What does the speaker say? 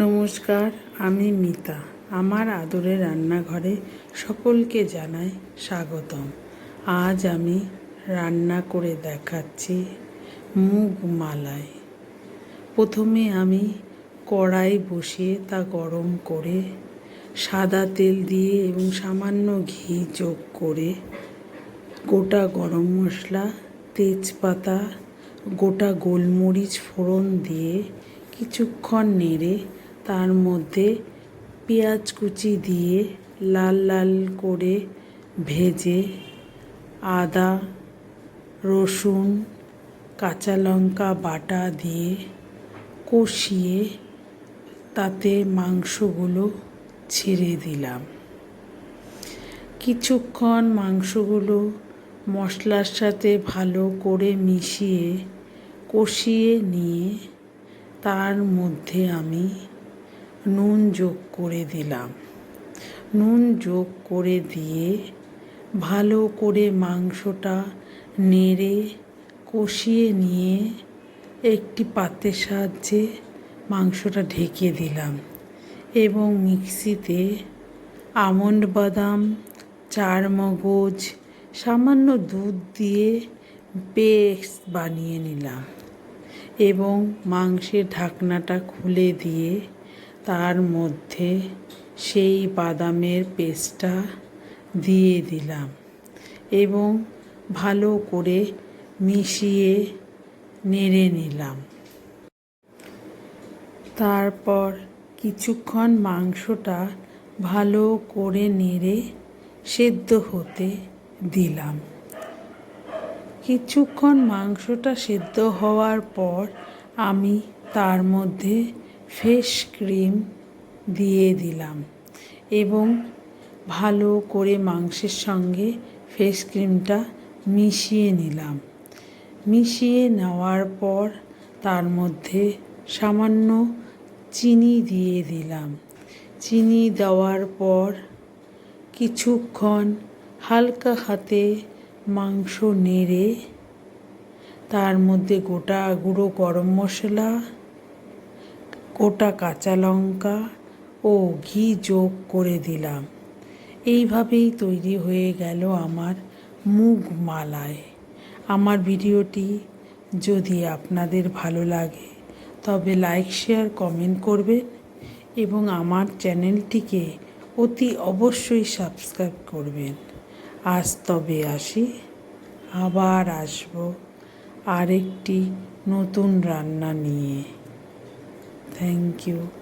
নমস্কার, আমি মিতা। আমার আদরের রান্নাঘরে সকলকে জানাই স্বাগতম। আজ আমি রান্না করে দেখাচ্ছি মুগ মালাই। প্রথমে আমি কড়াই বসিয়ে তা গরম করে, সাদা তেল দিয়ে এবং সামান্য ঘি যোগ করে, গোটা গরম মশলা, তেজপাতা, গোটা গোলমরিচ ফোড়ন দিয়ে কিছুক্ষণ নেড়ে তার মধ্যে পেঁয়াজ কুচি দিয়ে লাল লাল করে ভেজে আদা, রসুন, কাঁচা লঙ্কা বাটা দিয়ে কষিয়ে তাতে মাংসগুলো ছেড়ে দিলাম। কিছুক্ষণ মাংসগুলো মশলার সাথে ভালো করে মিশিয়ে কষিয়ে নিয়ে তার মধ্যে আমি নুন যোগ করে দিলাম। নুন যোগ করে দিয়ে ভালো করে মাংসটা নেড়ে কষিয়ে নিয়ে একটি পাত্রের সাহায্যে মাংসটা ঢেকে দিলাম এবং মিক্সিতে আমন্ড বাদাম চার মগজ সামান্য দুধ দিয়ে পেস্ট বানিয়ে নিলাম এবং মাংসের ঢাকনাটা খুলে দিয়ে তার মধ্যে সেই বাদামের পেস্টটা দিয়ে দিলাম এবং ভালো করে মিশিয়ে নেড়ে নিলাম। তারপর কিছুক্ষণ মাংসটা ভালো করে নেড়ে সেদ্ধ হতে দিলাম। কিছুক্ষণ মাংসটা সেদ্ধ হওয়ার পর আমি তার মধ্যে ফেস ক্রিম দিয়ে দিলাম এবং ভালো করে মাংসের সঙ্গে ফেস ক্রিমটা মিশিয়ে নিলাম। মিশিয়ে নেওয়ার পর তার মধ্যে সামান্য চিনি দিয়ে দিলাম। চিনি দেওয়ার পর কিছুক্ষণ হালকা হাতে মাংস নেড়ে তার মধ্যে গোটা গুঁড়ো গরম মশলা গোটা কাঁচা লঙ্কা ও ঘি যোগ করে দিলাম। এইভাবেই তৈরি হয়ে গেল আমার মুগ মালাই আমার ভিডিওটি যদি আপনাদের ভালো লাগে, তবে লাইক, শেয়ার, কমেন্ট করবেন এবং আমার চ্যানেলটিকে অতি অবশ্যই সাবস্ক্রাইব করবেন। আজ তবে আসি, আবার আসব আরেকটি নতুন রান্না নিয়ে। Thank you.